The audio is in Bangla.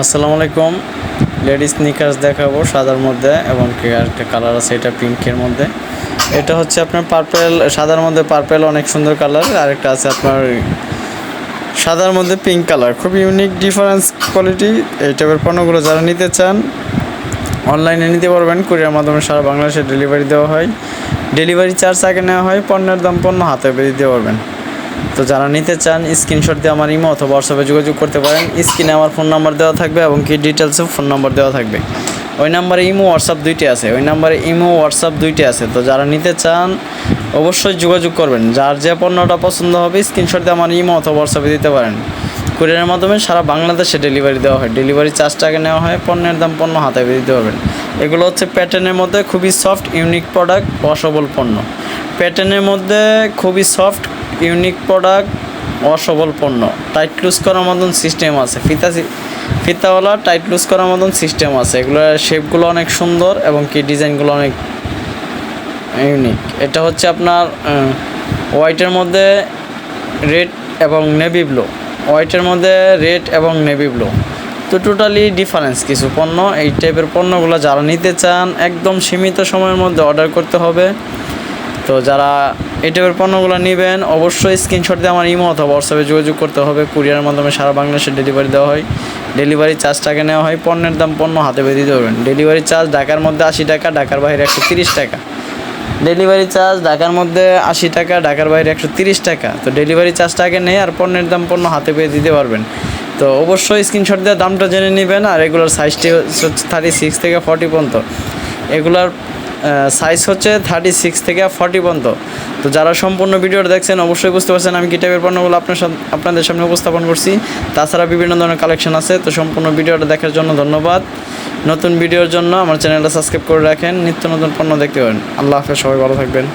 আসসালামু আলাইকুম। লেডিস স্নিকার্স দেখাবো সাদার মধ্যে এবং একটা কালার আছে, এটা পিঙ্কের মধ্যে। এটা হচ্ছে আপনার পার্পেল সাদার মধ্যে পার্পেল অনেক সুন্দর কালার আরেকটা আছে আপনার সাদার মধ্যে পিঙ্ক কালার খুব ইউনিক ডিফারেন্স কোয়ালিটি এই টাইপের পণ্যগুলো যারা নিতে চান অনলাইনে নিতে পারবেন। কুরিয়ার মাধ্যমে সারা বাংলাদেশে ডেলিভারি দেওয়া হয়। ডেলিভারি চার্জ আগে নেওয়া হয়, পণ্যের দাম পণ্য হাতে পেয়ে দিতে পারবেন। তো যারা নিতে চান স্ক্রিনশট দিয়ে আমার ইমো অথবা হোয়াটসঅ্যাপে যোগাযোগ করতে পারেন। স্ক্রিনে আমার ফোন নাম্বার দেওয়া থাকবে এবং কি ডিটেলসও ফোন নাম্বার দেওয়া থাকবে। ওই নাম্বারে ইমো হোয়াটসঅ্যাপ দুইটি আছে। ওই নাম্বারে ইমো হোয়াটসঅ্যাপ দুইটি আছে। তো যারা নিতে চান, অবশ্যই যোগাযোগ করবেন। যার যে পণ্যটা পছন্দ হবে স্ক্রিনশট দিয়ে আমার ইমো অথবা হোয়াটসঅ্যাপে দিতে পারেন। কুরিয়ারের মাধ্যমে সারা বাংলাদেশে ডেলিভারি দেওয়া হয়। ডেলিভারি চার্জ টাকা নেওয়া হয়, পণ্যের দাম পণ্য হাতে দিতে পারবেন এগুলো হচ্ছে প্যাটার্নের মধ্যে খুবই সফট ইউনিক প্রোডাক্ট অসবল পণ্য। প্যাটার্নের মধ্যে খুবই সফট ইউনিক প্রোডাক্ট, অসবল পণ্য। টাইট লুজ করার মতন সিস্টেম আছে। ফিতা ফিতাওয়ালা টাইট লুজ করার মতন সিস্টেম আছে। এগুলোর শেপগুলো অনেক সুন্দর এবং কি ডিজাইনগুলো অনেক ইউনিক এটা হচ্ছে আপনার হোয়াইটের মধ্যে রেড এবং নেভি ব্লু হোয়াইটের মধ্যে রেড এবং নেভি ব্লু তো টোটালি ডিফারেন্স কিছু পণ্য। এই টাইপের পণ্যগুলো যারা নিতে চান, একদম সীমিত সময়ের মধ্যে অর্ডার করতে হবে। তো যারা এই টাইপের পণ্যগুলো নেবেন, অবশ্যই স্ক্রিনশট দিয়ে আমার ইমো অথবা হোয়াটসঅ্যাপে যোগাযোগ করতে হবে। কুরিয়ারের মাধ্যমে সারা বাংলাদেশে ডেলিভারি দেওয়া হয়। ডেলিভারি চার্জ টাকা নেওয়া হয়, পণ্যের দাম পণ্য হাতে দিতে পারবেন। ডেলিভারি চার্জ ঢাকার মধ্যে আশি টাকা, ঢাকার বাইরে একশো তিরিশ টাকা। ডেলিভারি চার্জ ঢাকার মধ্যে আশি টাকা, ঢাকার বাইরে একশো তিরিশ টাকা। তো ডেলিভারি চার্জটা আগে নেই আর পণ্যের দাম পণ্য হাতে পেয়ে দিতে পারবেন। তো অবশ্যই স্ক্রিনশট দিয়ে দামটা জেনে নেবেন আর এগুলোর সাইজটি হচ্ছে থার্টি সিক্স থেকে ফর্টি পর্যন্ত। এগুলার সাইজ হচ্ছে থার্টি সিক্স থেকে ফর্টি পর্যন্ত। তো যারা সম্পূর্ণ ভিডিওটা দেখছেন, অবশ্যই বুঝতে পারছেন আমি কী টাইপের পণ্যগুলো আপনার আপনাদের সামনে উপস্থাপন করছি। তাছাড়া বিভিন্ন ধরনের কালেকশন আছে, তো সম্পূর্ণ ভিডিওটা দেখার জন্য ধন্যবাদ। নতুন ভিডিওর জন্য আমার চ্যানেলটা সাবস্ক্রাইব করে রাখেন। নিত্য নতুন পণ্য দেখতে পারেন। আল্লাহ হাফেজ, সবাই ভালো থাকবেন।